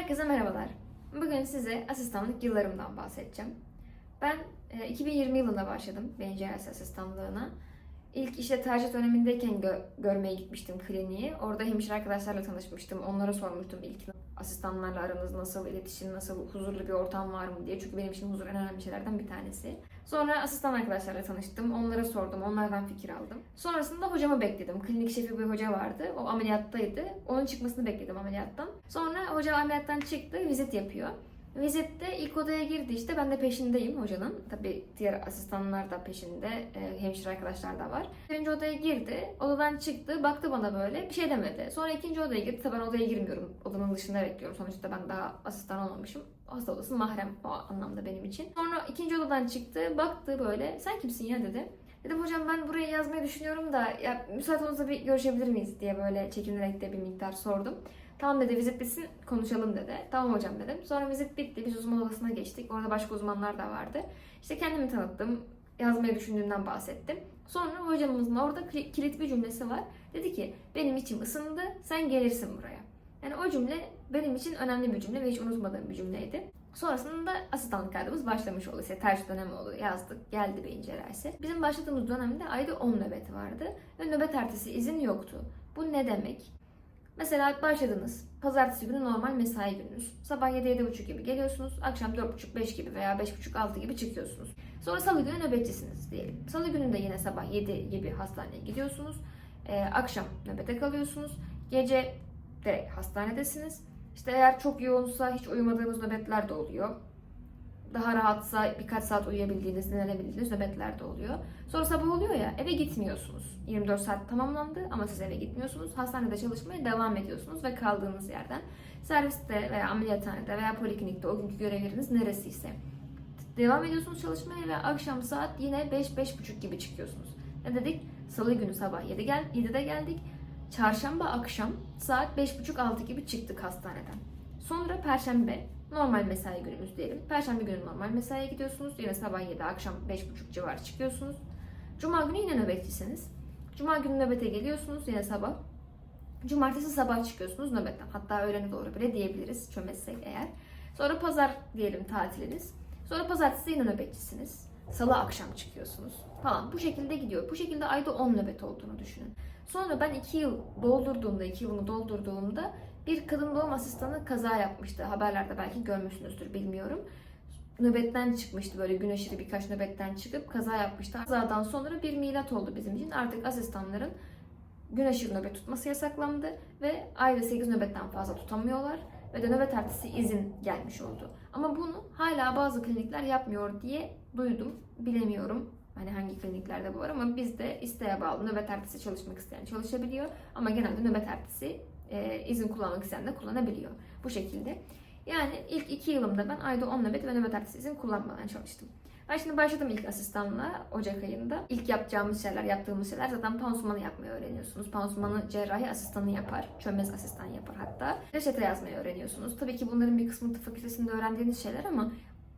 Herkese merhabalar. Bugün size asistanlık yıllarımdan bahsedeceğim. Ben e, 2020 yılında başladım cerrahisi asistanlığına. İlk işte tercih dönemindeyken gö- görmeye gitmiştim kliniği. Orada hemşire arkadaşlarla tanışmıştım. Onlara sormuştum ilk asistanlarla aranız nasıl, iletişim nasıl, huzurlu bir ortam var mı diye. Çünkü benim için huzur en önemli şeylerden bir tanesi. Sonra asistan arkadaşlarla tanıştım. Onlara sordum. Onlardan fikir aldım. Sonrasında hocamı bekledim. Klinik şefi bir hoca vardı. O ameliyattaydı. Onun çıkmasını bekledim ameliyattan. Sonra hoca ameliyattan çıktı. Vizit yapıyor. Vizitte ilk odaya girdi işte. Ben de peşindeyim hocanın. Tabii diğer asistanlar da peşinde. e, hemşire arkadaşlar da var. Birinci odaya girdi. Odadan çıktı. Baktı bana böyle. Bir şey demedi. Sonra ikinci odaya girdi. Tabii ben odaya girmiyorum. Odanın dışında bekliyorum. Sonuçta ben daha asistan olmamışım. Hasta odası mahrem o anlamda benim için. Sonra ikinci odadan çıktı. Baktı böyle. Sen kimsin ya dedi. Dedim hocam ben buraya yazmayı düşünüyorum da ya müsait olursa bir görüşebilir miyiz diye böyle çekinerek de bir miktar sordum. Tamam dedi vizit bitsin konuşalım dedi. Tamam hocam dedim. Sonra vizit bitti. Biz uzman odasına geçtik. Orada başka uzmanlar da vardı. İşte kendimi tanıttım. Yazmayı düşündüğümden bahsettim. Sonra hocamızın orada kilit bir cümlesi var. Dedi ki benim içim ısındı sen gelirsin buraya. Yani o cümle benim için önemli bir cümle ve hiç unutmadığım bir cümleydi. Sonrasında asistanlık kaydımız başlamış oldu. İşte ters dönem oldu. Yazdık. Geldi beyin cerrahisi. Bizim başladığımız dönemde ayda 10 nöbet vardı. Ve nöbet ertesi izin yoktu. Bu ne demek? Mesela başladınız. Pazartesi günü normal mesai gününüz. Sabah 7-7.30 gibi geliyorsunuz. Akşam 4.30-5 gibi veya 5.30-6 gibi çıkıyorsunuz. Sonra salı günü nöbetçisiniz diyelim. Salı günü de yine sabah 7 gibi hastaneye gidiyorsunuz. Ee, akşam nöbete kalıyorsunuz. Gece de hastanedesiniz. İşte eğer çok yoğunsa hiç uyumadığınız nöbetler de oluyor. Daha rahatsa birkaç saat uyuyabildiğiniz, dinlenebildiğiniz nöbetler de oluyor. Sonra sabah oluyor ya eve gitmiyorsunuz. 24 saat tamamlandı ama siz eve gitmiyorsunuz. Hastanede çalışmaya devam ediyorsunuz ve kaldığınız yerden serviste veya ameliyathanede veya poliklinikte o günkü görevleriniz neresiyse devam ediyorsunuz çalışmaya ve akşam saat yine 5-5.30 gibi çıkıyorsunuz. Ne dedik? Salı günü sabah 7 gel 7'de geldik. Çarşamba akşam saat 5.30-6 gibi çıktık hastaneden. Sonra perşembe normal mesai günümüz diyelim. Perşembe günü normal mesaiye gidiyorsunuz. Yine sabah 7 akşam 5.30 civarı çıkıyorsunuz. Cuma günü yine nöbetçisiniz. Cuma günü nöbete geliyorsunuz yine sabah. Cumartesi sabah çıkıyorsunuz nöbetten. Hatta öğlene doğru bile diyebiliriz çömezsek eğer. Sonra pazar diyelim tatiliniz. Sonra pazartesi yine nöbetçisiniz. Salı akşam çıkıyorsunuz falan. Bu şekilde gidiyor. Bu şekilde ayda 10 nöbet olduğunu düşünün. Sonra ben 2 yıl doldurduğumda, 2 yılımı doldurduğumda bir kadın doğum asistanı kaza yapmıştı. Haberlerde belki görmüşsünüzdür bilmiyorum. Nöbetten çıkmıştı böyle gün aşırı birkaç nöbetten çıkıp kaza yapmıştı. Kazadan sonra bir milat oldu bizim için. Artık asistanların gün nöbet tutması yasaklandı ve ayda 8 nöbetten fazla tutamıyorlar ve de nöbet ertesi izin gelmiş oldu. Ama bunu hala bazı klinikler yapmıyor diye duydum. Bilemiyorum hani hangi kliniklerde bu var ama bizde isteğe bağlı nöbet ertesi çalışmak isteyen çalışabiliyor. Ama genelde nöbet ertesi e, izin kullanmak isteyen de kullanabiliyor. Bu şekilde. Yani ilk iki yılımda ben ayda 10 nöbet ve nöbet ertesi izin kullanmadan çalıştım. Ben şimdi başladım ilk asistanla Ocak ayında. İlk yapacağımız şeyler, yaptığımız şeyler zaten pansumanı yapmayı öğreniyorsunuz. Pansumanı cerrahi asistanı yapar. Çömez asistan yapar hatta. Reçete yazmayı öğreniyorsunuz. Tabii ki bunların bir kısmı tıp fakültesinde öğrendiğiniz şeyler ama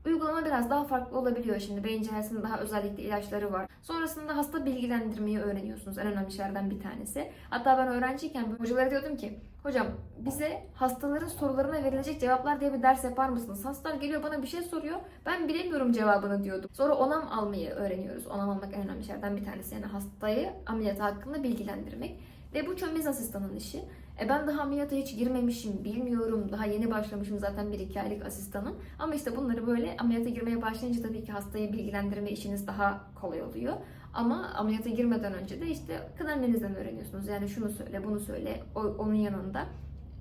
Uygulama biraz daha farklı olabiliyor şimdi. Beyin cerrahisinin daha özellikle ilaçları var. Sonrasında hasta bilgilendirmeyi öğreniyorsunuz. En önemli şeylerden bir tanesi. Hatta ben öğrenciyken hocalara diyordum ki Hocam bize hastaların sorularına verilecek cevaplar diye bir ders yapar mısınız? Hastalar geliyor bana bir şey soruyor. Ben bilemiyorum cevabını diyordum. Sonra onam almayı öğreniyoruz. Onam almak en önemli şeylerden bir tanesi. Yani hastayı ameliyatı hakkında bilgilendirmek. Ve bu çömez asistanın işi. E ben daha ameliyata hiç girmemişim, bilmiyorum. Daha yeni başlamışım zaten bir iki aylık asistanım. Ama işte bunları böyle ameliyata girmeye başlayınca tabii ki hastayı bilgilendirme işiniz daha kolay oluyor. Ama ameliyata girmeden önce de işte kıdemlerinizden öğreniyorsunuz. Yani şunu söyle, bunu söyle, o, onun yanında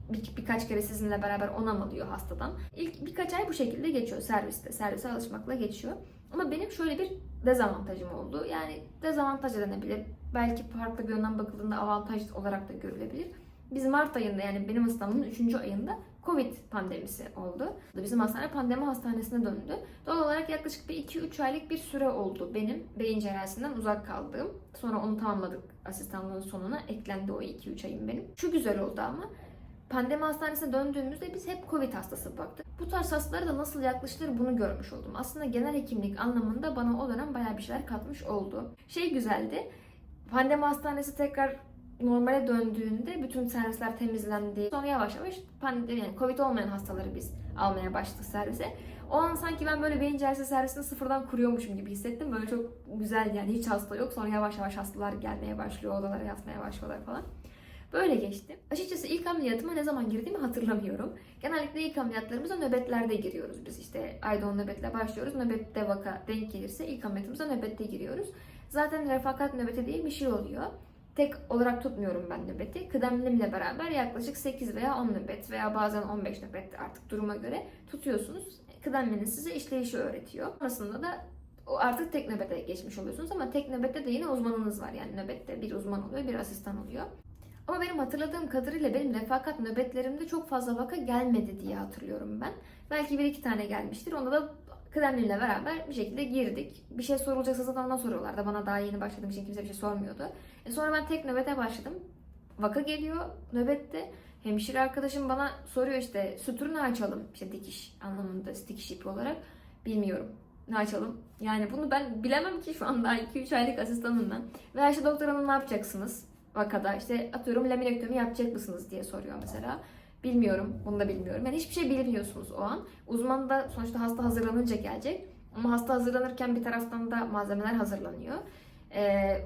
bir, birkaç kere sizinle beraber onam alıyor hastadan. İlk birkaç ay bu şekilde geçiyor serviste. Servise alışmakla geçiyor. Ama benim şöyle bir dezavantajım oldu. Yani dezavantaj denebilir. Belki farklı bir yönden bakıldığında avantaj olarak da görülebilir. Biz Mart ayında yani benim hastamın 3. ayında Covid pandemisi oldu. Bizim hastane pandemi hastanesine döndü. Doğal olarak yaklaşık bir 2-3 aylık bir süre oldu benim beyin cerrahisinden uzak kaldığım. Sonra onu tamamladık asistanlığın sonuna. Eklendi o 2-3 ayım benim. Şu güzel oldu ama pandemi hastanesine döndüğümüzde biz hep Covid hastası baktık. Bu tarz hastalara da nasıl yaklaşılır bunu görmüş oldum. Aslında genel hekimlik anlamında bana o dönem bayağı bir şeyler katmış oldu. Şey güzeldi. Pandemi hastanesi tekrar normale döndüğünde bütün servisler temizlendi. Sonra yavaş yavaş pandemi yani Covid olmayan hastaları biz almaya başladık servise. O an sanki ben böyle beyin cerrahisi servisini sıfırdan kuruyormuşum gibi hissettim. Böyle çok güzel yani hiç hasta yok. Sonra yavaş yavaş hastalar gelmeye başlıyor, odalara yatmaya başlıyorlar falan. Böyle geçti. Açıkçası ilk ameliyatıma ne zaman girdiğimi hatırlamıyorum. Genellikle ilk ameliyatlarımıza nöbetlerde giriyoruz biz. İşte ayda 10 nöbetle başlıyoruz. Nöbette vaka denk gelirse ilk ameliyatımıza nöbette giriyoruz. Zaten refakat nöbeti diye bir şey oluyor. Tek olarak tutmuyorum ben nöbeti. Kıdemlimle beraber yaklaşık 8 veya 10 nöbet veya bazen 15 nöbet artık duruma göre tutuyorsunuz. Kıdemliniz size işleyişi öğretiyor. Sonrasında da o artık tek nöbete geçmiş oluyorsunuz ama tek nöbette de yine uzmanınız var. Yani nöbette bir uzman oluyor, bir asistan oluyor. Ama benim hatırladığım kadarıyla benim refakat nöbetlerimde çok fazla vaka gelmedi diye hatırlıyorum ben. Belki bir iki tane gelmiştir. Onda da kıdemliyle beraber bir şekilde girdik. Bir şey sorulacaksa zaten ona soruyorlardı. Bana daha yeni başladığım için kimse bir şey sormuyordu. E sonra ben tek nöbete başladım. Vaka geliyor nöbette. Hemşire arkadaşım bana soruyor işte sütürü ne açalım? İşte dikiş anlamında dikiş ipi olarak. Bilmiyorum. Ne açalım? Yani bunu ben bilemem ki şu anda 2-3 aylık asistanım ben. Ve Ayşe doktor hanım ne yapacaksınız? Vakada işte atıyorum laminektomi yapacak mısınız diye soruyor mesela. Bilmiyorum. Bunu da bilmiyorum. Yani hiçbir şey bilmiyorsunuz o an. Uzman da sonuçta hasta hazırlanınca gelecek. Ama hasta hazırlanırken bir taraftan da malzemeler hazırlanıyor. Ee,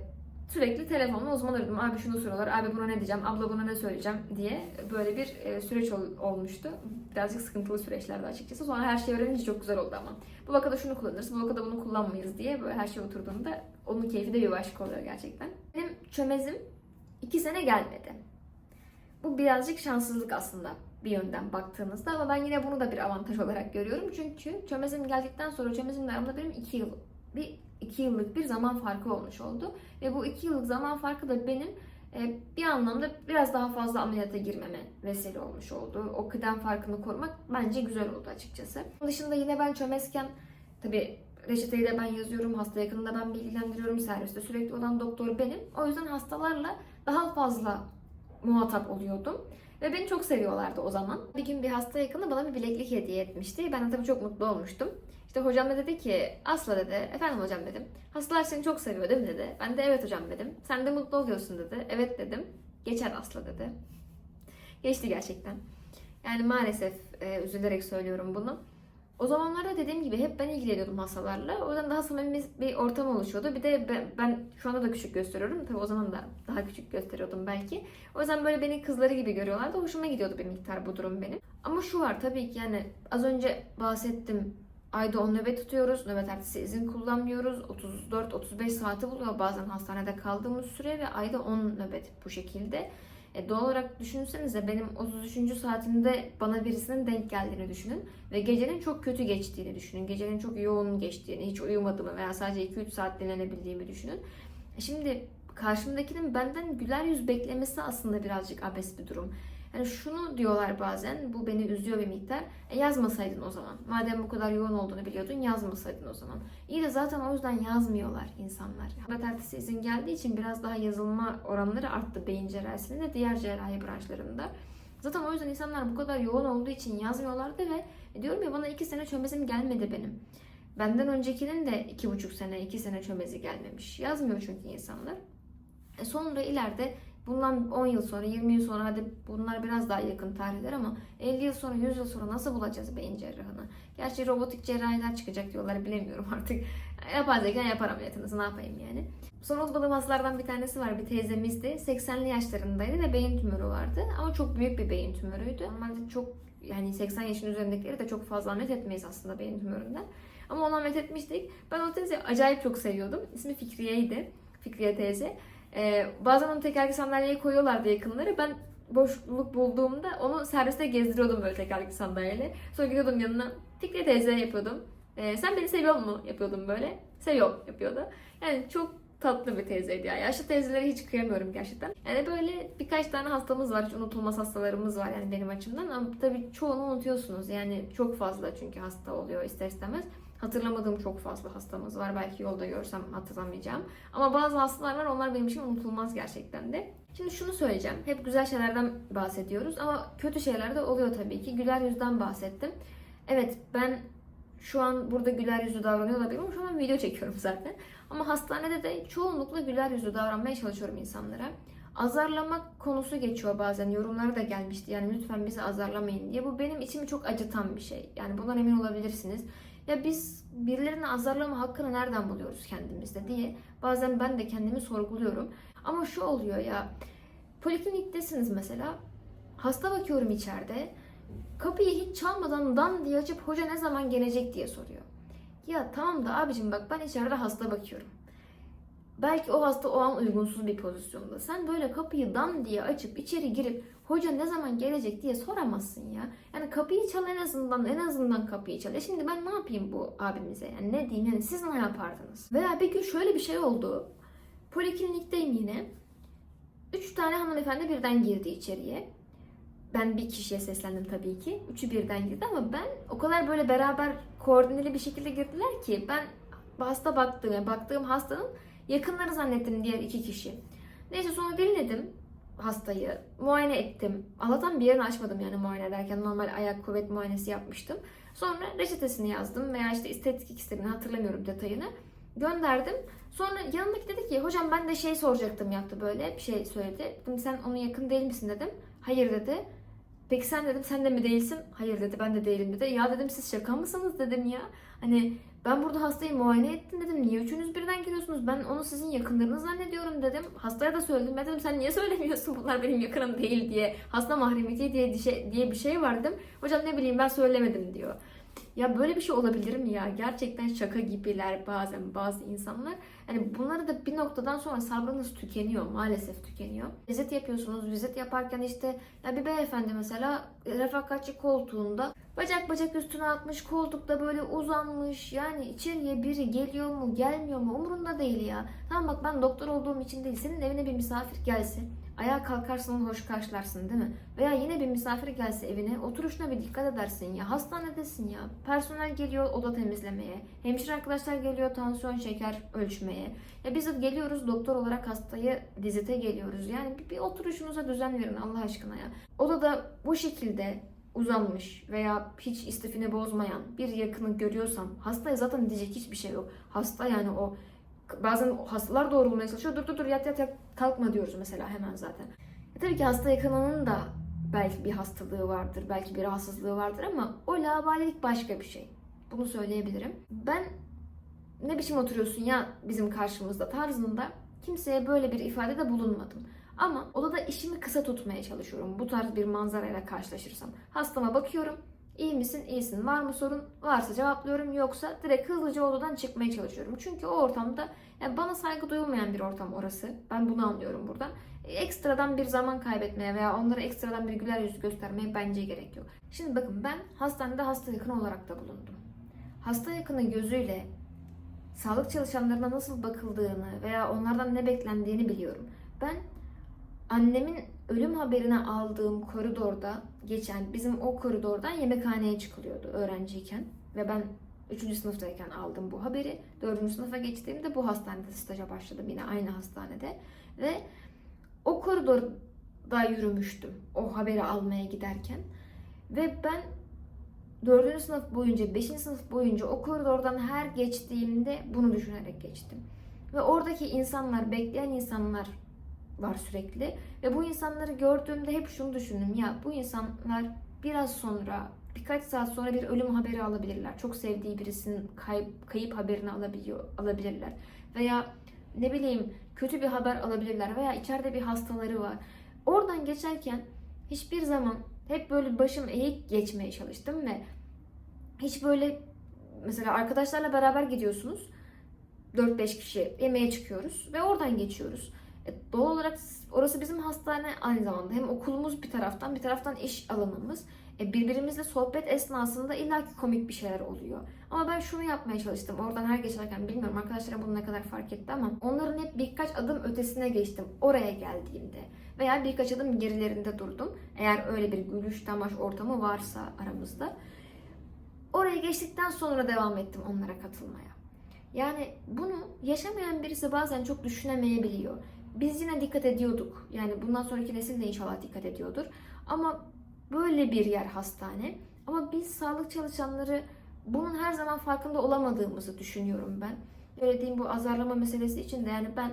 sürekli telefonla uzman aradım. Abi şunu soruyorlar. Abi buna ne diyeceğim? Abla buna ne söyleyeceğim? diye böyle bir e, süreç ol- olmuştu. Birazcık sıkıntılı süreçlerdi açıkçası. Sonra her şeyi öğrenince çok güzel oldu ama. Bu vakada şunu kullanırız, bu vakada bunu kullanmayız diye böyle her şey oturduğunda onun keyfi de bir başka oluyor gerçekten. Benim çömezim iki sene gelmedi. Bu birazcık şanssızlık aslında bir yönden baktığınızda ama ben yine bunu da bir avantaj olarak görüyorum. Çünkü çömezim geldikten sonra çömezimle aramda benim iki yıl bir iki yıllık bir zaman farkı olmuş oldu. Ve bu iki yıllık zaman farkı da benim e, bir anlamda biraz daha fazla ameliyata girmeme vesile olmuş oldu. O kıdem farkını korumak bence güzel oldu açıkçası. Onun dışında yine ben çömezken tabii reçeteyi de ben yazıyorum, hasta yakınında ben bilgilendiriyorum, serviste sürekli olan doktor benim. O yüzden hastalarla daha fazla muhatap oluyordum. Ve beni çok seviyorlardı o zaman. Bir gün bir hasta yakını bana bir bileklik hediye etmişti. Ben de tabii çok mutlu olmuştum. İşte hocam da dedi ki Asla dedi. Efendim hocam dedim. Hastalar seni çok seviyor değil mi dedi. Ben de evet hocam dedim. Sen de mutlu oluyorsun dedi. Evet dedim. Geçer Asla dedi. Geçti gerçekten. Yani maalesef e, üzülerek söylüyorum bunu. O zamanlarda dediğim gibi hep ben ilgileniyordum hastalarla. O yüzden daha samimi bir ortam oluşuyordu. Bir de ben, ben şu anda da küçük gösteriyorum. Tabii o zaman da daha küçük gösteriyordum belki. O yüzden böyle beni kızları gibi görüyorlardı. Hoşuma gidiyordu bir miktar bu durum benim. Ama şu var tabii ki yani az önce bahsettim. Ayda 10 nöbet tutuyoruz. Nöbet ertesi izin kullanmıyoruz. 34-35 saati buluyor bazen hastanede kaldığımız süre ve ayda 10 nöbet bu şekilde. E, doğal olarak düşünsenize benim 33. saatimde bana birisinin denk geldiğini düşünün. Ve gecenin çok kötü geçtiğini düşünün. Gecenin çok yoğun geçtiğini, hiç uyumadığımı veya sadece 2-3 saat dinlenebildiğimi düşünün. E, Şimdi karşımdakinin benden güler yüz beklemesi aslında birazcık abes bir durum. Yani şunu diyorlar bazen, bu beni üzüyor bir miktar. E yazmasaydın o zaman. Madem bu kadar yoğun olduğunu biliyordun yazmasaydın o zaman. İyi de zaten o yüzden yazmıyorlar insanlar. Nöbet ertesi izin geldiği için biraz daha yazılma oranları arttı beyin cerrahisinde de diğer cerrahi branşlarında. Zaten o yüzden insanlar bu kadar yoğun olduğu için yazmıyorlardı ve e, diyorum ya bana iki sene çömezim gelmedi benim. Benden öncekinin de iki buçuk sene, iki sene çömezi gelmemiş. Yazmıyor çünkü insanlar. E sonra ileride bundan 10 yıl sonra, 20 yıl sonra hadi bunlar biraz daha yakın tarihler ama 50 yıl sonra, 100 yıl sonra nasıl bulacağız beyin cerrahını? Gerçi robotik cerrahiler çıkacak diyorlar bilemiyorum artık. Yapay zeka yapar ameliyatınızı ne yapayım yani. Son unutmadığım hastalardan bir tanesi var. Bir teyzemizdi. 80'li yaşlarındaydı ve beyin tümörü vardı. Ama çok büyük bir beyin tümörüydü. Normalde çok yani 80 yaşın üzerindekileri de çok fazla ameliyat etmeyiz aslında beyin tümöründen. Ama onu ameliyat etmiştik. Ben o teyzeyi acayip çok seviyordum. İsmi Fikriye'ydi. Fikriye teyze. Ee, bazen onu tekerlekli sandalyeye koyuyorlardı yakınları. Ben boşluk bulduğumda onu serviste gezdiriyordum böyle tekerlekli sandalyeyle. Sonra gidiyordum yanına. Fikriye teyze yapıyordum. Ee, sen beni seviyor mu? Yapıyordum böyle. Seviyorum yapıyordu. Yani çok tatlı bir teyzeydi ya. Yaşlı teyzelere hiç kıyamıyorum gerçekten. Yani böyle birkaç tane hastamız var. Hiç unutulmaz hastalarımız var yani benim açımdan. Ama tabii çoğunu unutuyorsunuz. Yani çok fazla çünkü hasta oluyor ister istemez. Hatırlamadığım çok fazla hastamız var. Belki yolda görsem hatırlamayacağım. Ama bazı hastalar var. Onlar benim için unutulmaz gerçekten de. Şimdi şunu söyleyeceğim. Hep güzel şeylerden bahsediyoruz ama kötü şeyler de oluyor tabii ki. Güler yüzden bahsettim. Evet ben şu an burada güler yüzlü davranıyor olabilirim şu an video çekiyorum zaten. Ama hastanede de çoğunlukla güler yüzlü davranmaya çalışıyorum insanlara. azarlamak konusu geçiyor bazen. Yorumları da gelmişti. Yani lütfen bizi azarlamayın diye. Bu benim içimi çok acıtan bir şey. Yani bundan emin olabilirsiniz. Ya biz birilerini azarlama hakkını nereden buluyoruz kendimizde diye bazen ben de kendimi sorguluyorum. Ama şu oluyor ya. Polikliniktesiniz mesela. Hasta bakıyorum içeride. Kapıyı hiç çalmadan dan diye açıp hoca ne zaman gelecek diye soruyor. Ya tamam da abicim bak ben içeride hasta bakıyorum. Belki o hasta o an uygunsuz bir pozisyonda. Sen böyle kapıyı dan diye açıp içeri girip hoca ne zaman gelecek diye soramazsın ya. Yani kapıyı çal en azından en azından kapıyı çal. E şimdi ben ne yapayım bu abimize? Yani ne diyeyim yani siz ne yapardınız? Veya bir gün şöyle bir şey oldu. Poliklinikteyim yine. Üç tane hanımefendi birden girdi içeriye. Ben bir kişiye seslendim tabii ki. Üçü birden girdi ama ben o kadar böyle beraber koordineli bir şekilde girdiler ki ben hasta baktığım, baktığım hastanın yakınları zannettim diğer iki kişi. Neyse sonra dinledim hastayı, muayene ettim. Allah'tan bir yerini açmadım yani muayene ederken normal ayak kuvvet muayenesi yapmıştım. Sonra reçetesini yazdım veya işte estetik istediğini hatırlamıyorum detayını. Gönderdim. Sonra yanındaki dedi ki hocam ben de şey soracaktım yaptı böyle bir şey söyledi. Dedim sen onun yakın değil misin dedim. Hayır dedi. Peki sen dedim sen de mi değilsin? Hayır dedi ben de değilim dedi. Ya dedim siz şaka mısınız dedim ya. Hani ben burada hastayı muayene ettim dedim. Niye üçünüz birden giriyorsunuz? Ben onu sizin yakınlarınız zannediyorum dedim. Hastaya da söyledim. Ben dedim sen niye söylemiyorsun bunlar benim yakınım değil diye. Hasta mahremiyeti diye, diye bir şey var. Hocam ne bileyim ben söylemedim diyor. Ya böyle bir şey olabilir mi ya? Gerçekten şaka gibiler bazen bazı insanlar. Yani bunları da bir noktadan sonra sabrınız tükeniyor. Maalesef tükeniyor. Vizit yapıyorsunuz. Vizit yaparken işte ya bir beyefendi mesela refakatçi koltuğunda bacak bacak üstüne atmış koltukta böyle uzanmış. Yani içeriye biri geliyor mu gelmiyor mu umurunda değil ya. Tamam bak ben doktor olduğum için değil. Senin evine bir misafir gelse Ayağa kalkarsın onu hoş karşılarsın değil mi? Veya yine bir misafir gelse evine oturuşuna bir dikkat edersin ya. Hastanedesin ya. Personel geliyor oda temizlemeye. Hemşire arkadaşlar geliyor tansiyon şeker ölçmeye. Ya biz geliyoruz doktor olarak hastayı vizite geliyoruz. Yani bir, bir oturuşunuza düzen verin Allah aşkına ya. Odada bu şekilde uzanmış veya hiç istifini bozmayan bir yakını görüyorsam hastaya zaten diyecek hiçbir şey yok. Hasta yani o bazen hastalar doğrulmaya çalışıyor. Dur dur dur yat yat yat kalkma diyoruz mesela hemen zaten. E tabii ki hasta yakınının da belki bir hastalığı vardır, belki bir rahatsızlığı vardır ama o laubalilik başka bir şey. Bunu söyleyebilirim. Ben ne biçim oturuyorsun ya bizim karşımızda tarzında kimseye böyle bir ifadede bulunmadım. Ama odada işimi kısa tutmaya çalışıyorum. Bu tarz bir manzarayla karşılaşırsam. Hastama bakıyorum. İyi misin? İyisin. Var mı sorun? Varsa cevaplıyorum. Yoksa direkt hızlıca odadan çıkmaya çalışıyorum. Çünkü o ortamda yani bana saygı duyulmayan bir ortam orası. Ben bunu anlıyorum buradan. E, Ekstradan bir zaman kaybetmeye veya onlara ekstradan bir güler yüz göstermeye bence gerek yok. Şimdi bakın ben hastanede hasta yakını olarak da bulundum. Hasta yakını gözüyle sağlık çalışanlarına nasıl bakıldığını veya onlardan ne beklendiğini biliyorum. Ben annemin ölüm haberini aldığım koridorda geçen bizim o koridordan yemekhaneye çıkılıyordu öğrenciyken ve ben 3. sınıftayken aldım bu haberi. 4. sınıfa geçtiğimde bu hastanede staja başladım yine aynı hastanede ve o koridorda yürümüştüm o haberi almaya giderken ve ben 4. sınıf boyunca 5. sınıf boyunca o koridordan her geçtiğimde bunu düşünerek geçtim. Ve oradaki insanlar, bekleyen insanlar var sürekli. Ve bu insanları gördüğümde hep şunu düşündüm. Ya bu insanlar biraz sonra, birkaç saat sonra bir ölüm haberi alabilirler. Çok sevdiği birisinin kayıp, kayıp haberini alabiliyor, alabilirler. Veya ne bileyim kötü bir haber alabilirler. Veya içeride bir hastaları var. Oradan geçerken hiçbir zaman hep böyle başım eğik geçmeye çalıştım ve hiç böyle mesela arkadaşlarla beraber gidiyorsunuz. 4-5 kişi yemeğe çıkıyoruz ve oradan geçiyoruz. E, doğal olarak orası bizim hastane aynı zamanda. Hem okulumuz bir taraftan bir taraftan iş alanımız. E, birbirimizle sohbet esnasında illaki komik bir şeyler oluyor. Ama ben şunu yapmaya çalıştım. Oradan her geçerken bilmiyorum arkadaşlarım bunu ne kadar fark etti ama onların hep birkaç adım ötesine geçtim. Oraya geldiğimde. Veya birkaç adım gerilerinde durdum. Eğer öyle bir gülüş tamaş ortamı varsa aramızda. Oraya geçtikten sonra devam ettim onlara katılmaya. Yani bunu yaşamayan birisi bazen çok düşünemeyebiliyor. Biz yine dikkat ediyorduk. Yani bundan sonraki nesil de inşallah dikkat ediyordur. Ama böyle bir yer hastane. Ama biz sağlık çalışanları bunun her zaman farkında olamadığımızı düşünüyorum ben. Söylediğim bu azarlama meselesi için de yani ben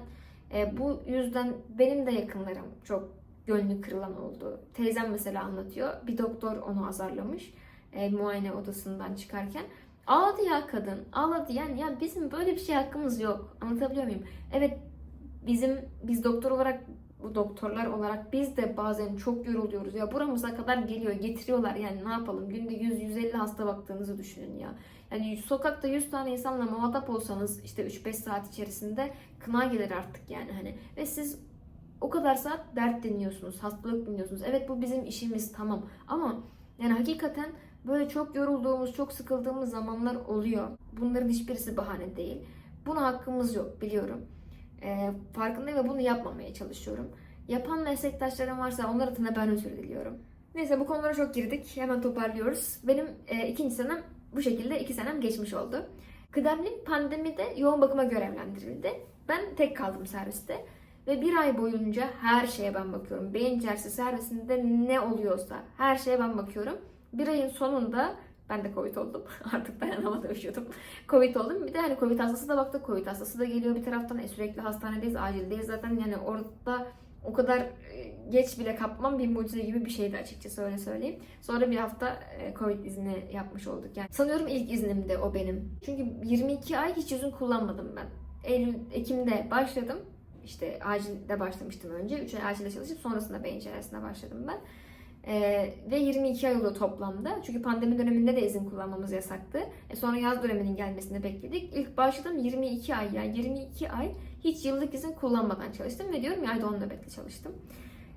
E, bu yüzden benim de yakınlarım çok gönlü kırılan oldu. Teyzem mesela anlatıyor. Bir doktor onu azarlamış e, muayene odasından çıkarken. Ağladı ya kadın. Ağladı yani ya bizim böyle bir şey hakkımız yok. Anlatabiliyor muyum? Evet bizim biz doktor olarak bu doktorlar olarak biz de bazen çok yoruluyoruz. Ya buramıza kadar geliyor, getiriyorlar. Yani ne yapalım? Günde 100-150 hasta baktığınızı düşünün ya. Yani sokakta 100 tane insanla muhatap olsanız işte 3-5 saat içerisinde kına gelir artık yani hani. Ve siz o kadar saat dert dinliyorsunuz, hastalık dinliyorsunuz. Evet bu bizim işimiz tamam ama yani hakikaten böyle çok yorulduğumuz, çok sıkıldığımız zamanlar oluyor. Bunların hiçbirisi bahane değil. Buna hakkımız yok biliyorum. Ee, farkındayım ve bunu yapmamaya çalışıyorum. Yapan meslektaşlarım varsa onlar adına ben özür diliyorum. Neyse bu konulara çok girdik. Hemen toparlıyoruz. Benim e, ikinci senem bu şekilde iki senem geçmiş oldu. Kıdemli pandemide yoğun bakıma görevlendirildi. Ben tek kaldım serviste. Ve bir ay boyunca her şeye ben bakıyorum. Beyin cersi servisinde ne oluyorsa her şeye ben bakıyorum. Bir ayın sonunda ben de Covid oldum. Artık dayanamadım üşüyordum. Covid oldum. Bir de hani Covid hastası da baktık. Covid hastası da geliyor bir taraftan. E, sürekli hastanedeyiz, acildeyiz. Zaten yani orada o kadar e, geç bile kapmam bir mucize gibi bir şeydi açıkçası öyle söyleyeyim. Sonra bir hafta e, Covid izni yapmış olduk. Yani sanıyorum ilk iznimdi o benim. Çünkü 22 ay hiç izin kullanmadım ben. Eylül, Ekim'de başladım. İşte acilde başlamıştım önce. 3 ay acilde çalışıp sonrasında beyin cerrahisine başladım ben. Ee, ve 22 ay oldu toplamda. Çünkü pandemi döneminde de izin kullanmamız yasaktı. E, sonra yaz döneminin gelmesini bekledik. İlk başladım 22 ay yani 22 ay hiç yıllık izin kullanmadan çalıştım ve diyorum ya ayda 10 nöbetle çalıştım.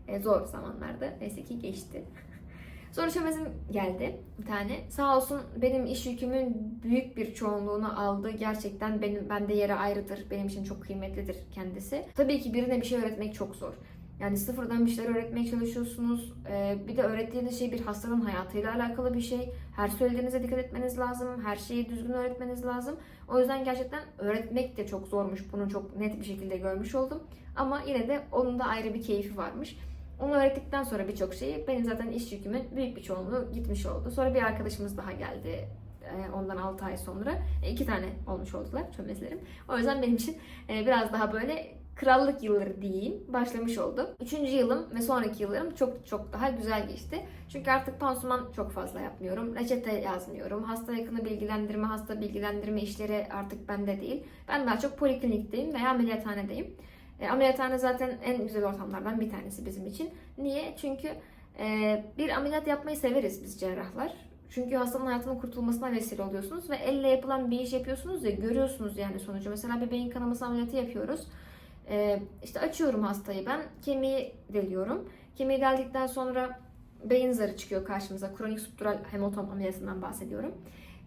E, zor zamanlarda. Neyse ki geçti. Sonra çömezim geldi bir tane. Sağ olsun benim iş yükümün büyük bir çoğunluğunu aldı. Gerçekten benim bende yere ayrıdır. Benim için çok kıymetlidir kendisi. Tabii ki birine bir şey öğretmek çok zor. Yani sıfırdan bir şeyler öğretmeye çalışıyorsunuz. Ee, bir de öğrettiğiniz şey bir hastanın hayatıyla alakalı bir şey. Her söylediğinize dikkat etmeniz lazım. Her şeyi düzgün öğretmeniz lazım. O yüzden gerçekten öğretmek de çok zormuş. Bunu çok net bir şekilde görmüş oldum. Ama yine de onun da ayrı bir keyfi varmış. Onu öğrettikten sonra birçok şeyi benim zaten iş yükümün büyük bir çoğunluğu gitmiş oldu. Sonra bir arkadaşımız daha geldi e, ondan 6 ay sonra. E, iki tane olmuş oldular çömezlerim. O yüzden benim için e, biraz daha böyle krallık yılları diyeyim başlamış oldu. Üçüncü yılım ve sonraki yıllarım çok çok daha güzel geçti. Çünkü artık pansuman çok fazla yapmıyorum. Reçete yazmıyorum. Hasta yakını bilgilendirme, hasta bilgilendirme işleri artık bende değil. Ben daha çok poliklinikteyim veya ameliyathanedeyim. E, ameliyathane zaten en güzel ortamlardan bir tanesi bizim için. Niye? Çünkü e, bir ameliyat yapmayı severiz biz cerrahlar. Çünkü hastanın hayatının kurtulmasına vesile oluyorsunuz ve elle yapılan bir iş yapıyorsunuz ya görüyorsunuz yani sonucu. Mesela bir beyin kanaması ameliyatı yapıyoruz. Ee, işte açıyorum hastayı ben. Kemiği deliyorum. Kemiği deldikten sonra beyin zarı çıkıyor karşımıza. Kronik subdural hematom ameliyatından bahsediyorum.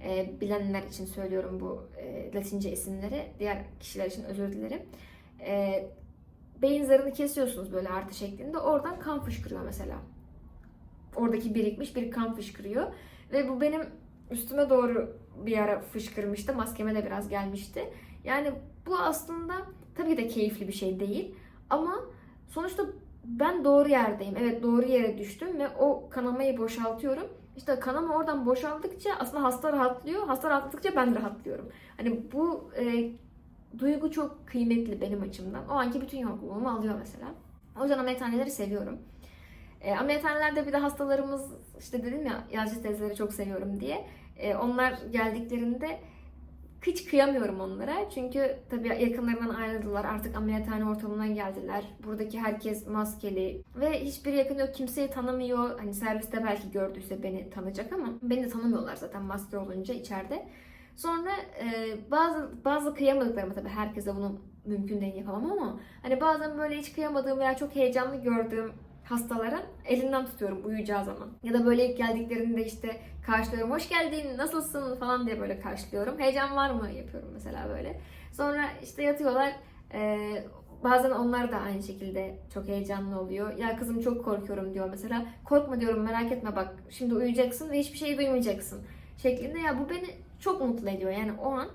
Ee, bilenler için söylüyorum bu e, latince isimleri. Diğer kişiler için özür dilerim. Ee, beyin zarını kesiyorsunuz böyle artı şeklinde. Oradan kan fışkırıyor mesela. Oradaki birikmiş bir kan fışkırıyor. Ve bu benim üstüme doğru bir ara fışkırmıştı. Maskeme de biraz gelmişti. Yani bu aslında tabii ki de keyifli bir şey değil. Ama sonuçta ben doğru yerdeyim. Evet doğru yere düştüm ve o kanamayı boşaltıyorum. İşte kanama oradan boşaldıkça aslında hasta rahatlıyor. Hasta rahatladıkça ben rahatlıyorum. Hani bu e, duygu çok kıymetli benim açımdan. O anki bütün yorgunluğumu alıyor mesela. O yüzden ameliyathaneleri seviyorum. E, ameliyathanelerde bir de hastalarımız işte dedim ya yazıcı teyzeleri çok seviyorum diye. E, onlar geldiklerinde hiç kıyamıyorum onlara. Çünkü tabii yakınlarından ayrıldılar. Artık ameliyathane ortamına geldiler. Buradaki herkes maskeli ve hiçbir yakın yok. Kimseyi tanımıyor. Hani serviste belki gördüyse beni tanıyacak ama beni de tanımıyorlar zaten maske olunca içeride. Sonra e, bazı bazı kıyamadıklarımı tabii herkese bunu mümkün değil yapamam ama hani bazen böyle hiç kıyamadığım veya çok heyecanlı gördüğüm hastaların elinden tutuyorum uyuyacağı zaman. Ya da böyle ilk geldiklerinde işte karşılıyorum. Hoş geldin, nasılsın falan diye böyle karşılıyorum. Heyecan var mı yapıyorum mesela böyle. Sonra işte yatıyorlar. Ee, bazen onlar da aynı şekilde çok heyecanlı oluyor. Ya kızım çok korkuyorum diyor mesela. Korkma diyorum merak etme bak şimdi uyuyacaksın ve hiçbir şey duymayacaksın şeklinde. Ya bu beni çok mutlu ediyor. Yani o an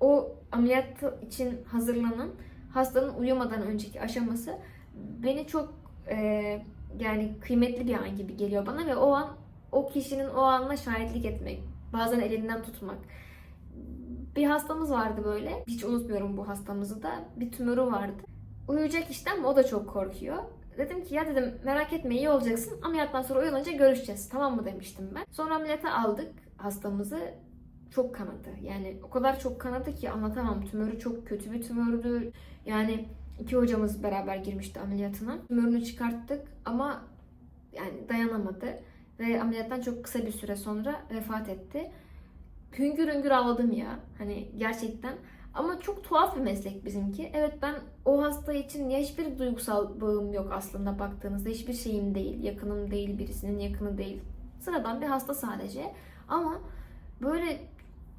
o ameliyat için hazırlanan hastanın uyumadan önceki aşaması beni çok e, yani kıymetli bir an gibi geliyor bana ve o an o kişinin o anla şahitlik etmek, bazen elinden tutmak. Bir hastamız vardı böyle. Hiç unutmuyorum bu hastamızı da. Bir tümörü vardı. Uyuyacak işte ama o da çok korkuyor. Dedim ki ya dedim merak etme iyi olacaksın. Ameliyattan sonra uyanınca görüşeceğiz. Tamam mı demiştim ben. Sonra ameliyata aldık hastamızı. Çok kanadı. Yani o kadar çok kanadı ki anlatamam. Tümörü çok kötü bir tümördü. Yani iki hocamız beraber girmişti ameliyatına. Tümörünü çıkarttık ama yani dayanamadı. Ve ameliyattan çok kısa bir süre sonra vefat etti. Hüngür hüngür ağladım ya. Hani gerçekten. Ama çok tuhaf bir meslek bizimki. Evet ben o hasta için ya hiçbir duygusal bağım yok aslında baktığınızda. Hiçbir şeyim değil. Yakınım değil. Birisinin yakını değil. Sıradan bir hasta sadece. Ama böyle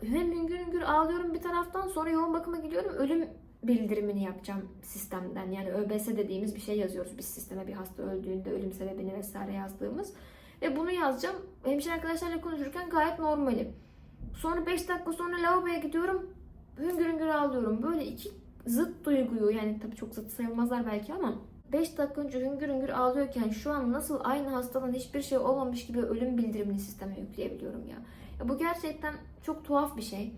hem hüngür hüngür ağlıyorum bir taraftan sonra yoğun bakıma gidiyorum. Ölüm bildirimini yapacağım sistemden. Yani ÖBS dediğimiz bir şey yazıyoruz biz sisteme bir hasta öldüğünde ölüm sebebini vesaire yazdığımız. Ve bunu yazacağım. Hemşire arkadaşlarla konuşurken gayet normalim. Sonra 5 dakika sonra lavaboya gidiyorum. Hüngür hüngür ağlıyorum. Böyle iki zıt duyguyu yani tabii çok zıt sayılmazlar belki ama 5 dakika önce hüngür hüngür ağlıyorken şu an nasıl aynı hastalığın hiçbir şey olmamış gibi ölüm bildirimini sisteme yükleyebiliyorum ya. ya bu gerçekten çok tuhaf bir şey.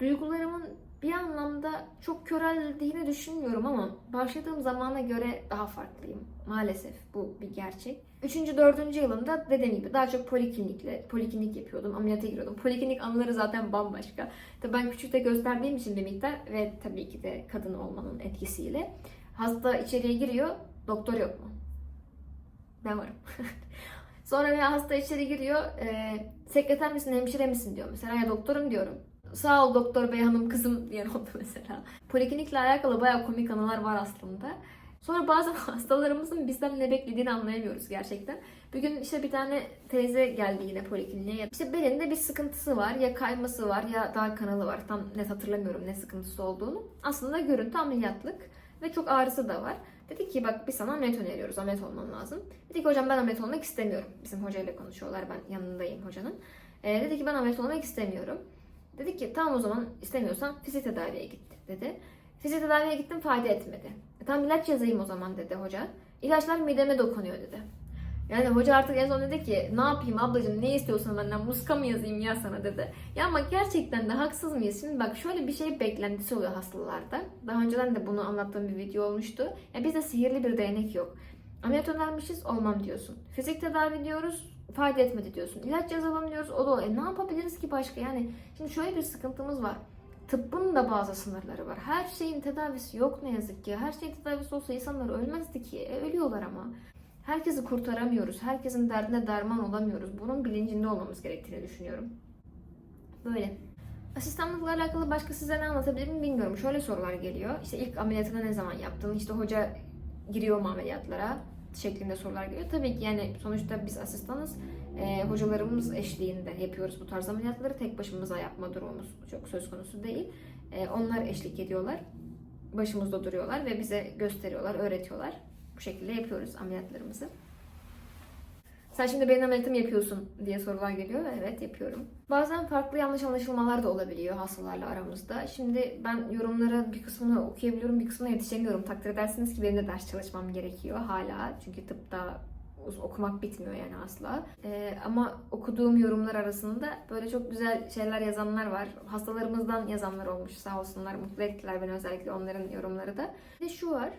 Duygularımın bir anlamda çok köreldiğini düşünmüyorum ama başladığım zamana göre daha farklıyım. Maalesef bu bir gerçek. Üçüncü, dördüncü yılımda dediğim gibi daha çok poliklinikle, poliklinik yapıyordum, ameliyata giriyordum. Poliklinik anıları zaten bambaşka. Tabii ben küçükte gösterdiğim için bir miktar ve tabii ki de kadın olmanın etkisiyle. Hasta içeriye giriyor, doktor yok mu? Ben varım. Sonra veya hasta içeri giriyor, e, sekreter misin, hemşire misin diyor mesela ya doktorum diyorum. Sağ ol doktor bey hanım kızım diyen oldu mesela. Poliklinikle alakalı bayağı komik anılar var aslında. Sonra bazen hastalarımızın bizden ne beklediğini anlayamıyoruz gerçekten. Bir gün işte bir tane teyze geldi yine polikliniğe. İşte belinde bir sıkıntısı var. Ya kayması var ya dar kanalı var. Tam net hatırlamıyorum ne sıkıntısı olduğunu. Aslında görüntü ameliyatlık ve çok ağrısı da var. Dedi ki bak biz sana ameliyat öneriyoruz. Ameliyat olman lazım. Dedi ki hocam ben ameliyat olmak istemiyorum. Bizim hocayla konuşuyorlar. Ben yanındayım hocanın. Ee, dedi ki ben ameliyat olmak istemiyorum. Dedi ki tamam o zaman istemiyorsan fizik tedaviye git dedi. Fizik tedaviye gittim fayda etmedi. E, tamam ilaç yazayım o zaman dedi hoca. İlaçlar mideme dokunuyor dedi. Yani hoca artık en son dedi ki ne yapayım ablacığım ne istiyorsun benden muska mı yazayım ya sana dedi. Ya ama gerçekten de haksız mıyız? Şimdi bak şöyle bir şey beklentisi oluyor hastalarda. Daha önceden de bunu anlattığım bir video olmuştu. Ya bizde sihirli bir değnek yok. Ameliyat önermişiz olmam diyorsun. Fizik tedavi diyoruz fayda etmedi diyorsun. İlaç yazalım diyoruz o da oluyor. E ne yapabiliriz ki başka? Yani şimdi şöyle bir sıkıntımız var. Tıbbın da bazı sınırları var. Her şeyin tedavisi yok ne yazık ki. Her şeyin tedavisi olsa insanlar ölmezdi ki. E, ölüyorlar ama. Herkesi kurtaramıyoruz. Herkesin derdine derman olamıyoruz. Bunun bilincinde olmamız gerektiğini düşünüyorum. Böyle. Asistanlıkla alakalı başka size ne anlatabilirim bilmiyorum. Şöyle sorular geliyor. İşte ilk ameliyatını ne zaman yaptın? İşte hoca giriyor mu ameliyatlara? Şeklinde sorular geliyor. Tabii ki yani sonuçta biz asistanız. E, hocalarımız eşliğinde yapıyoruz bu tarz ameliyatları. Tek başımıza yapma durumumuz çok söz konusu değil. E, onlar eşlik ediyorlar. Başımızda duruyorlar ve bize gösteriyorlar, öğretiyorlar. Bu şekilde yapıyoruz ameliyatlarımızı. Sen şimdi benim ameliyatımı yapıyorsun diye sorular geliyor. Evet yapıyorum. Bazen farklı yanlış anlaşılmalar da olabiliyor hastalarla aramızda. Şimdi ben yorumlara bir kısmını okuyabiliyorum, bir kısmına yetişemiyorum. Takdir edersiniz ki benim de ders çalışmam gerekiyor hala. Çünkü tıpta okumak bitmiyor yani asla. Ee, ama okuduğum yorumlar arasında böyle çok güzel şeyler yazanlar var. Hastalarımızdan yazanlar olmuş sağ olsunlar. Mutlu ettiler beni özellikle onların yorumları da. Ve şu var.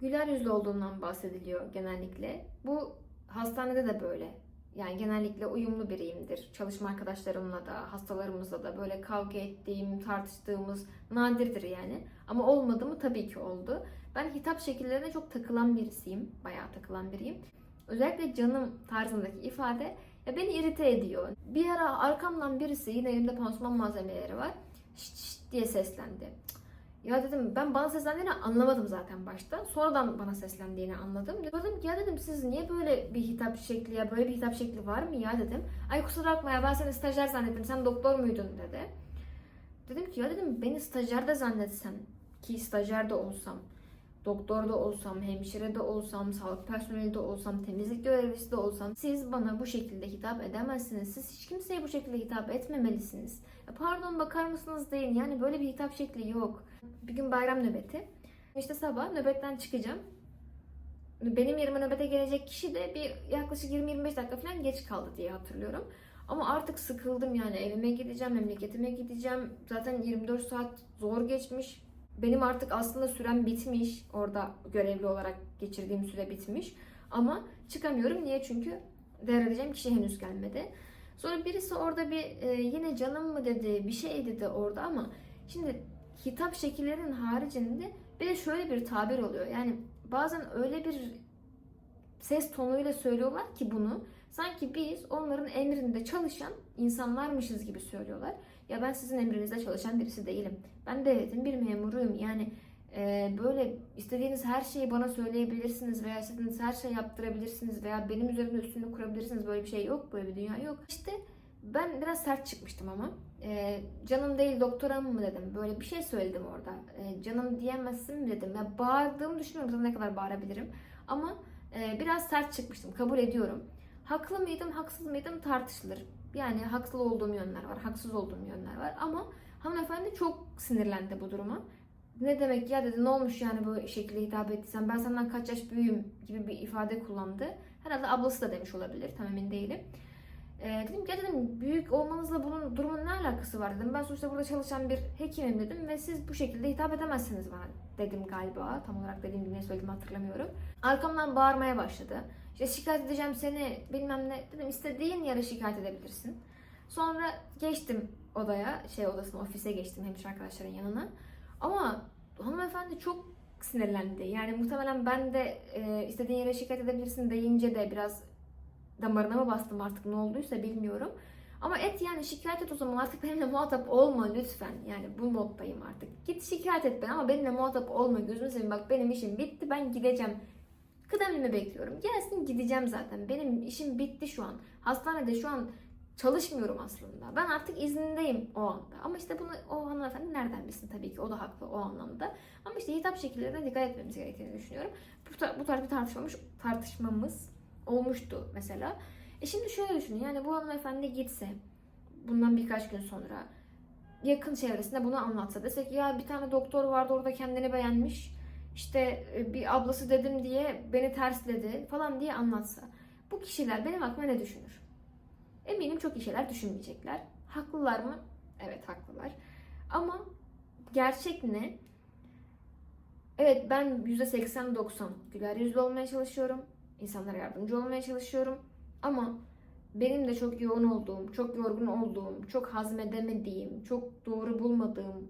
Güler yüzlü olduğundan bahsediliyor genellikle. Bu hastanede de böyle. Yani genellikle uyumlu biriyimdir. Çalışma arkadaşlarımla da, hastalarımızla da böyle kavga ettiğim, tartıştığımız nadirdir yani. Ama olmadı mı tabii ki oldu. Ben hitap şekillerine çok takılan birisiyim. Bayağı takılan biriyim. Özellikle canım tarzındaki ifade ya beni irite ediyor. Bir ara arkamdan birisi yine elimde pansuman malzemeleri var. Şşt diye seslendi. Ya dedim ben bana seslendiğini anlamadım zaten başta. Sonradan bana seslendiğini anladım. Dedim ki ya dedim siz niye böyle bir hitap şekli ya böyle bir hitap şekli var mı ya dedim. Ay kusura bakma ya ben seni stajyer zannettim sen doktor muydun dedi. Dedim ki ya dedim beni stajyer de zannetsen ki stajyer de olsam doktor da olsam, hemşire de olsam, sağlık personeli de olsam, temizlik görevlisi de olsam siz bana bu şekilde hitap edemezsiniz. Siz hiç kimseye bu şekilde hitap etmemelisiniz. Ya pardon bakar mısınız deyin. Yani böyle bir hitap şekli yok. Bir gün bayram nöbeti. İşte sabah nöbetten çıkacağım. Benim yerime nöbete gelecek kişi de bir yaklaşık 20-25 dakika falan geç kaldı diye hatırlıyorum. Ama artık sıkıldım yani evime gideceğim, memleketime gideceğim. Zaten 24 saat zor geçmiş benim artık aslında sürem bitmiş. Orada görevli olarak geçirdiğim süre bitmiş. Ama çıkamıyorum. Niye? Çünkü devredeceğim kişi henüz gelmedi. Sonra birisi orada bir e, yine canım mı dedi, bir şey dedi orada ama şimdi hitap şekillerinin haricinde bir de şöyle bir tabir oluyor. Yani bazen öyle bir ses tonuyla söylüyorlar ki bunu sanki biz onların emrinde çalışan insanlarmışız gibi söylüyorlar. Ya ben sizin emrinizde çalışan birisi değilim. Ben devletin bir memuruyum. Yani e, böyle istediğiniz her şeyi bana söyleyebilirsiniz veya istediğiniz her şeyi yaptırabilirsiniz veya benim üzerimde üstünlük kurabilirsiniz. Böyle bir şey yok. Böyle bir dünya yok. İşte ben biraz sert çıkmıştım ama. E, canım değil doktoram mı dedim. Böyle bir şey söyledim orada. E, canım diyemezsin mi dedim. Ya bağırdığımı düşünmüyorum. Ne kadar bağırabilirim. Ama e, biraz sert çıkmıştım. Kabul ediyorum. Haklı mıydım, haksız mıydım tartışılır. Yani haklı olduğum yönler var, haksız olduğum yönler var. Ama hanımefendi çok sinirlendi bu duruma. Ne demek ya dedi ne olmuş yani bu şekilde hitap ettiysen ben senden kaç yaş büyüğüm gibi bir ifade kullandı. Herhalde ablası da demiş olabilir tam emin değilim. Ee, dedim ya dedim büyük olmanızla bunun durumun ne alakası var dedim. Ben sonuçta burada çalışan bir hekimim dedim ve siz bu şekilde hitap edemezsiniz bana dedim galiba. Tam olarak dediğim gibi ne söylediğimi hatırlamıyorum. Arkamdan bağırmaya başladı. İşte şikayet edeceğim seni bilmem ne dedim istediğin yere şikayet edebilirsin. Sonra geçtim odaya şey odasına ofise geçtim hemşire arkadaşların yanına. Ama hanımefendi çok sinirlendi. Yani muhtemelen ben de e, istediğin yere şikayet edebilirsin deyince de biraz damarına mı bastım artık ne olduysa bilmiyorum. Ama et yani şikayet et o zaman artık benimle muhatap olma lütfen. Yani bu moddayım artık. Git şikayet et ben ama benimle muhatap olma. Gözünü seveyim bak benim işim bitti ben gideceğim. Kıdemimi bekliyorum. Gelsin gideceğim zaten. Benim işim bitti şu an. Hastanede şu an çalışmıyorum aslında. Ben artık iznindeyim o anda. Ama işte bunu o hanımefendi nereden bilsin tabii ki. O da haklı o anlamda. Ama işte hitap şekillerine dikkat etmemiz gerektiğini düşünüyorum. Bu, tar- bu tarz bir tartışmamız, tartışmamız olmuştu mesela. E şimdi şöyle düşünün. Yani bu hanımefendi gitse bundan birkaç gün sonra yakın çevresinde bunu anlatsa desek ya bir tane doktor vardı orada kendini beğenmiş işte e, bir ablası dedim diye beni tersledi falan diye anlatsa. Bu kişiler benim aklıma ne düşünür? Eminim çok iyi şeyler düşünmeyecekler. Haklılar mı? Evet haklılar. Ama gerçek ne? Evet ben %80-90 güler yüzlü olmaya çalışıyorum. İnsanlara yardımcı olmaya çalışıyorum. Ama benim de çok yoğun olduğum, çok yorgun olduğum, çok hazmedemediğim, çok doğru bulmadığım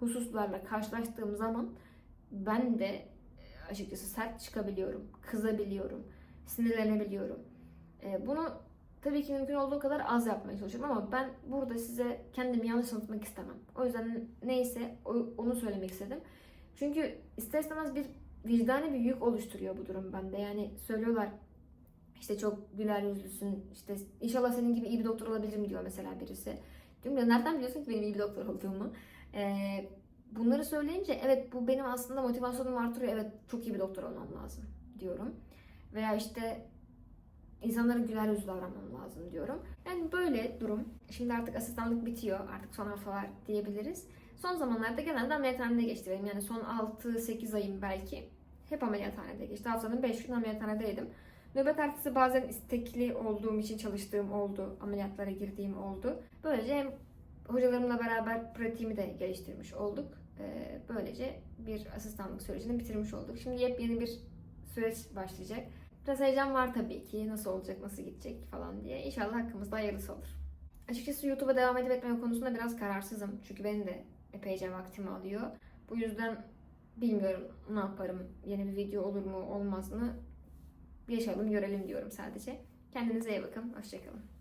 hususlarla karşılaştığım zaman ben de e, açıkçası sert çıkabiliyorum, kızabiliyorum, sinirlenebiliyorum. E, Bunu tabii ki mümkün olduğu kadar az yapmaya çalışıyorum ama ben burada size kendimi yanlış anlatmak istemem. O yüzden neyse onu söylemek istedim. Çünkü ister istemez bir vicdani bir yük oluşturuyor bu durum bende. Yani söylüyorlar işte çok güler yüzlüsün, işte inşallah senin gibi iyi bir doktor olabilirim diyor mesela birisi. Diyorum ya nereden biliyorsun ki benim iyi bir doktor olduğumu? Ee, bunları söyleyince evet bu benim aslında motivasyonumu artırıyor. Evet çok iyi bir doktor olmam lazım diyorum. Veya işte insanlara güler yüzlü davranmam lazım diyorum. Yani böyle durum. Şimdi artık asistanlık bitiyor. Artık son haftalar diyebiliriz. Son zamanlarda genelde ameliyathanede geçti benim. Yani son 6-8 ayım belki. Hep ameliyathanede geçti. Haftanın 5 gün ameliyathanedeydim. Nöbet ertesi bazen istekli olduğum için çalıştığım oldu. Ameliyatlara girdiğim oldu. Böylece hem hocalarımla beraber pratiğimi de geliştirmiş olduk. Ee, Böylece bir asistanlık sürecini bitirmiş olduk. Şimdi yepyeni bir süreç başlayacak. Biraz heyecan var tabii ki. Nasıl olacak, nasıl gidecek falan diye. İnşallah hakkımızda hayırlısı olur. Açıkçası YouTube'a devam edip etmeme konusunda biraz kararsızım. Çünkü benim de epeyce vaktimi alıyor. Bu yüzden bilmiyorum ne yaparım. Yeni bir video olur mu, olmaz mı? Yaşayalım, görelim diyorum sadece. Kendinize iyi bakın. Hoşçakalın.